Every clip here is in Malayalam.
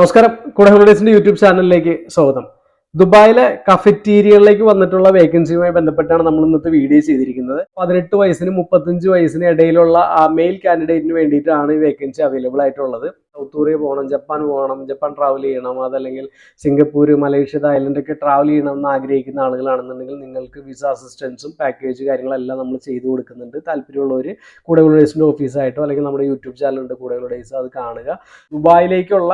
നമസ്കാരം. കൂടെ ഹോളിഡേസിന്റെ യൂട്യൂബ് ചാനലിലേക്ക് സ്വാഗതം. ദുബായിലെ കഫറ്റീരിയകളിലേക്ക് വന്നിട്ടുള്ള വേക്കൻസിയുമായി ബന്ധപ്പെട്ടാണ് നമ്മൾ ഇന്നത്തെ വീഡിയോ ചെയ്തിരിക്കുന്നത്. പതിനെട്ട് വയസ്സിന് മുപ്പത്തഞ്ച് വയസ്സിന് ഇടയിലുള്ള ആ മെയിൽ കാൻഡിഡേറ്റിന് വേണ്ടിയിട്ടാണ് ഈ വേക്കൻസി അവൈലബിൾ ആയിട്ടുള്ളത്. സൗത്ത് കൊറിയ പോകണം ജപ്പാൻ പോകണം ജപ്പാൻ ട്രാവൽ ചെയ്യണം അതല്ലെങ്കിൽ സിംഗപ്പൂർ മലേഷ്യ തായ്ലൻഡ് ഒക്കെ ട്രാവൽ ചെയ്യണം എന്ന് ആഗ്രഹിക്കുന്ന ആളുകളാണെന്നുണ്ടെങ്കിൽ നിങ്ങൾക്ക് വിസ അസിസ്റ്റൻസും പാക്കേജ് കാര്യങ്ങളെല്ലാം നമ്മൾ ചെയ്തു കൊടുക്കുന്നുണ്ട്. താല്പര്യമുള്ളവർ കൂടെ ഡേയ്സിന്റെ ഓഫീസായിട്ടോ അല്ലെങ്കിൽ നമ്മുടെ യൂട്യൂബ് ചാനലുണ്ട് കൂടെ ഡേയ്സ് അത് കാണുക. ദുബായിലേക്കുള്ള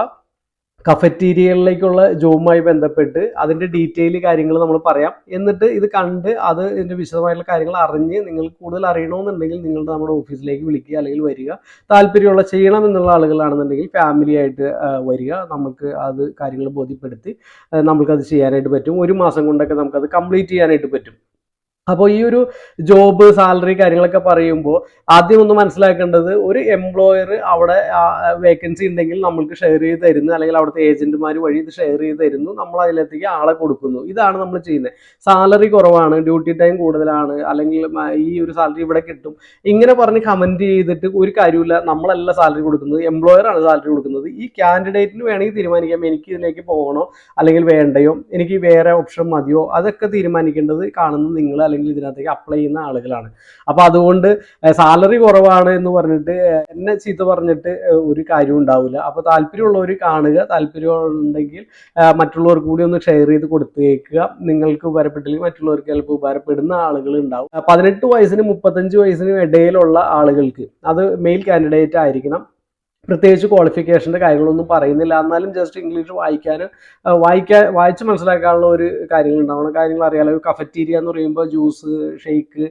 കഫറ്റീരിയകളിലേക്കുള്ള ജോബുമായി ബന്ധപ്പെട്ട് അതിന്റെ ഡീറ്റെയിൽ കാര്യങ്ങൾ നമ്മൾ പറയാം. എന്നിട്ട് ഇത് കണ്ട് അത് ഇതിന്റെ വിശദമായിട്ടുള്ള കാര്യങ്ങൾ അറിഞ്ഞ് നിങ്ങൾ കൂടുതൽ അറിയണമെന്നുണ്ടെങ്കിൽ നിങ്ങൾ നമ്മുടെ ഓഫീസിലേക്ക് വിളിക്കുക അല്ലെങ്കിൽ വരിക. താല്പര്യമുള്ള ചെയ്യണം എന്നുള്ള ആളുകളാണെന്നുണ്ടെങ്കിൽ ഫാമിലി ആയിട്ട് വരിക. നമുക്ക് അത് കാര്യങ്ങൾ ബോധ്യപ്പെടുത്തി നമുക്കത് ചെയ്യാനായിട്ട് പറ്റും. ഒരു മാസം കൊണ്ടൊക്കെ നമുക്കത് കംപ്ലീറ്റ് ചെയ്യാനായിട്ട് പറ്റും. അപ്പോൾ ഈ ഒരു ജോബ് സാലറി കാര്യങ്ങളൊക്കെ പറയുമ്പോൾ ആദ്യം ഒന്ന് മനസ്സിലാക്കേണ്ടത് ഒരു എംപ്ലോയർ അവിടെ വേക്കൻസി ഉണ്ടെങ്കിൽ നമ്മൾക്ക് ഷെയർ ചെയ്ത് തരുന്നു. അല്ലെങ്കിൽ അവിടുത്തെ ഏജന്റുമാർ വഴി ഇത് ഷെയർ ചെയ്ത് തരുന്നു. നമ്മൾ അതിലേക്ക് ആളെ കൊടുക്കുന്നു. ഇതാണ് നമ്മൾ ചെയ്യുന്നത്. സാലറി കുറവാണ് ഡ്യൂട്ടി ടൈം കൂടുതലാണ് അല്ലെങ്കിൽ ഈ ഒരു സാലറി ഇവിടെ കിട്ടും. ഇങ്ങനെ പറഞ്ഞ് കമന്റ് ചെയ്തിട്ട് ഒരു കാര്യമില്ല നമ്മളല്ല സാലറി കൊടുക്കുന്നത്. എംപ്ലോയർ ആണ് സാലറി കൊടുക്കുന്നത്. ഈ കാൻഡിഡേറ്റിന് വേണമെങ്കിൽ തീരുമാനിക്കാം. എനിക്ക് ഇതിലേക്ക് പോകണോ? അല്ലെങ്കിൽ വേണ്ടയോ? എനിക്ക് വേറെ ഓപ്ഷൻ മതിയോ? അതൊക്കെ തീരുമാനിക്കേണ്ടത് കാണുന്നത് നിങ്ങൾ അല്ലെങ്കിൽ ഇതിനകത്തേക്ക് അപ്ലൈ ചെയ്യുന്ന ആളുകളാണ്. അപ്പൊ അതുകൊണ്ട് സാലറി കുറവാണ് എന്ന് പറഞ്ഞിട്ട് എന്നെ ചീത്ത പറഞ്ഞിട്ട് ഒരു കാര്യം ഉണ്ടാവില്ല. അപ്പൊ താല്പര്യമുള്ളവർ കാണുക താല്പര്യമുണ്ടെങ്കിൽ മറ്റുള്ളവർക്ക് കൂടി ഒന്ന് ഷെയർ ചെയ്ത് കൊടുത്തേക്കുക. നിങ്ങൾക്ക് ഉപകാരപ്പെട്ടില്ലെങ്കിൽ മറ്റുള്ളവർക്ക് ചിലപ്പോൾ ഉപകാരപ്പെടുന്ന ആളുകൾ ഉണ്ടാവും. പതിനെട്ട് വയസ്സിന് മുപ്പത്തഞ്ച് വയസ്സിനും ഇടയിലുള്ള ആളുകൾക്ക് അത് മെയിൽ കാൻഡിഡേറ്റ് ആയിരിക്കണം. പ്രത്യേകിച്ച് ക്വാളിഫിക്കേഷന്റെ കാര്യങ്ങളൊന്നും പറയുന്നില്ല. എന്നാലും ജസ്റ്റ് ഇംഗ്ലീഷ് വായിക്കാൻ വായിക്കാൻ വായിച്ച് മനസ്സിലാക്കാനുള്ള ഒരു കാര്യങ്ങൾ ഉണ്ടാവണം കാര്യങ്ങൾ അറിയാലോ. കഫറ്റീരിയ എന്ന് പറയുമ്പോൾ ജ്യൂസ് ഷെയ്ക്ക്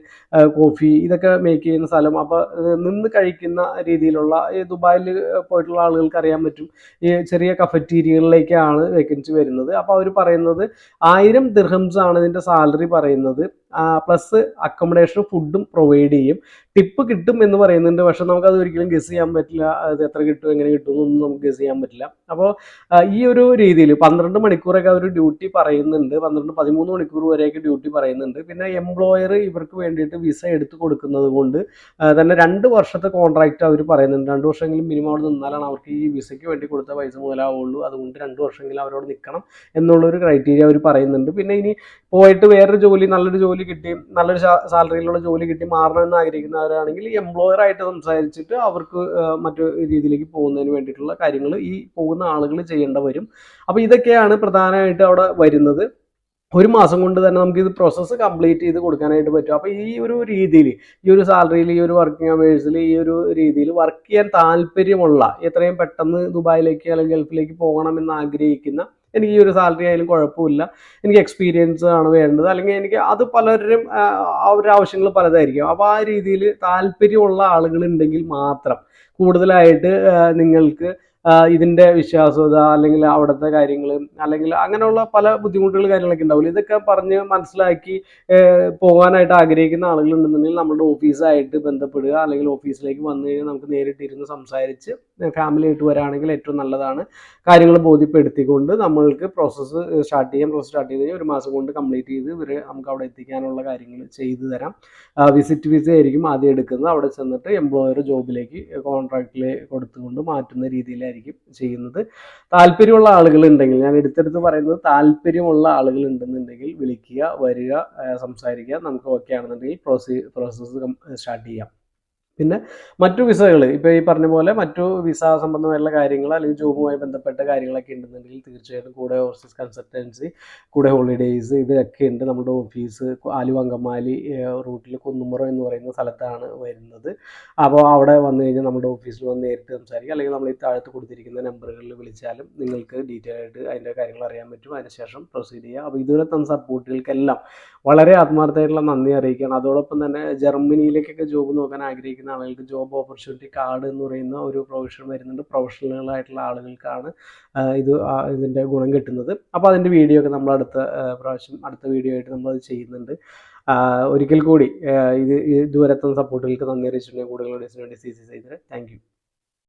കോഫി ഇതൊക്കെ മേക്ക് ചെയ്യുന്ന സ്ഥലം. അപ്പോൾ നിന്ന് കഴിക്കുന്ന രീതിയിലുള്ള ഈ ദുബായിൽ പോയിട്ടുള്ള ആളുകൾക്ക് അറിയാൻ പറ്റും. ഈ ചെറിയ കഫറ്റീരിയകളിലേക്കാണ് വേക്കൻസി വരുന്നത്. അപ്പോൾ അവർ പറയുന്നത് ആയിരം ദിർഹംസ് ആണ് ഇതിന്റെ സാലറി പറയുന്നത്. പ്ലസ് അക്കോമഡേഷനും ഫുഡും പ്രൊവൈഡ് ചെയ്യും. ടിപ്പ് കിട്ടും എന്ന് പറയുന്നുണ്ട്. പക്ഷെ നമുക്കത് ഒരിക്കലും ഗസ് ചെയ്യാൻ പറ്റില്ല. അത് എത്ര കിട്ടും എങ്ങനെ കിട്ടും എന്നൊന്നും നമുക്ക് ഗസ് ചെയ്യാൻ പറ്റില്ല. അപ്പോൾ ഈ ഒരു രീതിയിൽ പന്ത്രണ്ട് മണിക്കൂറൊക്കെ അവർ ഡ്യൂട്ടി പറയുന്നുണ്ട്. പന്ത്രണ്ട് പതിമൂന്ന് മണിക്കൂർ വരെയൊക്കെ ഡ്യൂട്ടി പറയുന്നുണ്ട്. പിന്നെ എംപ്ലോയർ ഇവർക്ക് വേണ്ടിയിട്ട് വിസ എടുത്ത് കൊടുക്കുന്നത് കൊണ്ട് തന്നെ രണ്ട് വർഷത്തെ കോൺട്രാക്റ്റ് അവർ പറയുന്നുണ്ട്. രണ്ട് വർഷമെങ്കിലും മിനിമം അവിടെ നിന്നാലാണ് അവർക്ക് ഈ വിസയ്ക്ക് വേണ്ടി കൊടുത്ത പൈസ മുതലാവുള്ളൂ. അതുകൊണ്ട് രണ്ട് വർഷമെങ്കിലും അവരോട് നിൽക്കണം എന്നുള്ളൊരു ക്രൈറ്റീരിയ അവർ പറയുന്നുണ്ട്. പിന്നെ ഇനി പോയിട്ട് വേറൊരു ജോലി നല്ലൊരു ജോലി കിട്ടി നല്ലൊരു സാലറിയിലുള്ള ജോലി കിട്ടി മാറണമെന്ന് ആഗ്രഹിക്കുന്നവരാണെങ്കിൽ എംപ്ലോയർ ആയിട്ട് സംസാരിച്ചിട്ട് അവർക്ക് മറ്റു രീതിയിലേക്ക് പോകുന്നതിന് വേണ്ടിയിട്ടുള്ള കാര്യങ്ങൾ ഈ പോകുന്ന ആളുകൾ ചെയ്യേണ്ട വരും അപ്പോൾ ഇതൊക്കെയാണ് പ്രധാനമായിട്ട് അവിടെ വരുന്നത്. ഒരു മാസം കൊണ്ട് തന്നെ നമുക്ക് ഇത് പ്രോസസ്സ് കംപ്ലീറ്റ് ചെയ്ത് കൊടുക്കാനായിട്ട് പറ്റും. അപ്പോൾ ഈ ഒരു രീതിയിൽ ഈ ഒരു സാലറിയിൽ ഈ ഒരു വർക്കിംഗ് അവേഴ്സിൽ ഈ ഒരു രീതിയിൽ വർക്ക് ചെയ്യാൻ താല്പര്യമുള്ള എത്രയും പെട്ടെന്ന് ദുബായിലേക്ക് അല്ലെങ്കിൽ ഗൾഫിലേക്ക് പോകണമെന്ന് ആഗ്രഹിക്കുന്ന എനിക്ക് ഈ ഒരു സാലറി ആയാലും കുഴപ്പമില്ല. എനിക്ക് എക്സ്പീരിയൻസ് ആണ് വേണ്ടത്. അല്ലെങ്കിൽ എനിക്ക് അത് പലരും അവരുടെ ആവശ്യങ്ങൾ പലതായിരിക്കും. അപ്പോൾ ആ രീതിയിൽ താല്പര്യമുള്ള ആളുകൾ ഉണ്ടെങ്കിൽ മാത്രം കൂടുതലായിട്ട് നിങ്ങൾക്ക് ഇതിന്റെ വിശ്വാസ്യത അല്ലെങ്കിൽ അവിടുത്തെ കാര്യങ്ങൾ അല്ലെങ്കിൽ അങ്ങനെയുള്ള പല ബുദ്ധിമുട്ടുകൾ കാര്യങ്ങളൊക്കെ ഉണ്ടാവില്ല? ഇതൊക്കെ പറഞ്ഞ് മനസ്സിലാക്കി പോകാനായിട്ട് ആഗ്രഹിക്കുന്ന ആളുകളുണ്ടെന്നുണ്ടെങ്കിൽ നമ്മുടെ ഓഫീസായിട്ട് ബന്ധപ്പെടുക അല്ലെങ്കിൽ ഓഫീസിലേക്ക് വന്നു കഴിഞ്ഞാൽ നമുക്ക് നേരിട്ടിരുന്ന് സംസാരിച്ച് ഫാമിലി ആയിട്ട് വരാണെങ്കിൽ ഏറ്റവും നല്ലതാണ്. കാര്യങ്ങൾ ബോധ്യപ്പെടുത്തിക്കൊണ്ട് നമ്മൾക്ക് പ്രോസസ്സ് സ്റ്റാർട്ട് ചെയ്യാം. പ്രോസസ്സ് സ്റ്റാർട്ട് ചെയ്ത് കഴിഞ്ഞാൽ ഒരു മാസം കൊണ്ട് കംപ്ലീറ്റ് ചെയ്ത് ഇവർ നമുക്ക് അവിടെ എത്തിക്കാനുള്ള കാര്യങ്ങൾ ചെയ്തു തരാം. വിസിറ്റ് വിസ ആയിരിക്കും ആദ്യം എടുക്കുന്നത്. അവിടെ ചെന്നിട്ട് എംപ്ലോയർ ജോബിലേക്ക് കോൺട്രാക്റ്റിൽ കൊടുത്തുകൊണ്ട് മാറ്റുന്ന രീതിയിലായിരിക്കും ചെയ്യുന്നത്. താല്പര്യമുള്ള ആളുകൾ ഉണ്ടെങ്കിൽ ഞാൻ എടുത്തെടുത്ത് പറയുന്നത് താല്പര്യമുള്ള ആളുകൾ ഉണ്ടെന്നുണ്ടെങ്കിൽ വിളിക്കുക വരിക സംസാരിക്കുക നമുക്ക് ഓക്കെ ആണെന്നുണ്ടെങ്കിൽ പ്രോസീ പ്രോസസ്സ് സ്റ്റാർട്ട് ചെയ്യാം. പിന്നെ മറ്റു വിസകൾ ഇപ്പോൾ ഈ പറഞ്ഞ പോലെ മറ്റു വിസ സംബന്ധമായിട്ടുള്ള കാര്യങ്ങൾ അല്ലെങ്കിൽ ജോബുമായി ബന്ധപ്പെട്ട കാര്യങ്ങളൊക്കെ ഉണ്ടെന്നുണ്ടെങ്കിൽ തീർച്ചയായിട്ടും കൂടെ ഓവർസീസ് കൺസൾട്ടൻസി കൂടെ ഹോളിഡേയ്സ് ഇതൊക്കെ ഉണ്ട്. നമ്മുടെ ഓഫീസ് ആലുവങ്കമാലി റൂട്ടിൽ കുന്നുമുറ എന്ന് പറയുന്ന സ്ഥലത്താണ് വരുന്നത്. അപ്പോൾ അവിടെ വന്നു കഴിഞ്ഞാൽ നമ്മുടെ ഓഫീസിൽ വന്ന് നേരിട്ട് സംസാരിക്കുക അല്ലെങ്കിൽ നമ്മൾ ഈ താഴത്ത് കൊടുത്തിരിക്കുന്ന നമ്പറുകളിൽ വിളിച്ചാലും നിങ്ങൾക്ക് ഡീറ്റെയിൽ ആയിട്ട് അതിന്റെ കാര്യങ്ങൾ അറിയാൻ പറ്റും. അതിനുശേഷം പ്രൊസീഡ് ചെയ്യുക അപ്പോൾ ഇതുവരെ തന്ന സപ്പോർട്ടുകൾക്കെല്ലാം വളരെ ആത്മാർത്ഥമായിട്ടുള്ള നന്ദി അറിയിക്കുകയാണ്. അതോടൊപ്പം തന്നെ ജർമ്മനിയിലേക്കൊക്കെ ജോബ് നോക്കാൻ ആഗ്രഹിക്കുന്ന ആളുകൾക്ക് ജോബ് ഓപ്പർച്യൂണിറ്റി കാർഡ് എന്ന് പറയുന്ന ഒരു പ്രൊവിഷൻ വരുന്നുണ്ട്. പ്രൊഫഷണലുകളായിട്ടുള്ള ആളുകൾക്കാണ് ഇത് ഇതിന്റെ ഗുണം കിട്ടുന്നത്. അപ്പോൾ അതിന്റെ വീഡിയോ ഒക്കെ നമ്മൾ അടുത്ത പ്രാവശ്യം അടുത്ത വീഡിയോ ആയിട്ട് നമ്മൾ അത് ചെയ്യുന്നുണ്ട്. ഒരിക്കൽ കൂടി ഇത് ഇതുവരെ സപ്പോർട്ടുകൾക്ക് നന്ദി അറിയിച്ചിട്ടുണ്ടെങ്കിൽ കൂടുതൽ വേണ്ടി സി സി ചെയ്തത് താങ്ക് യു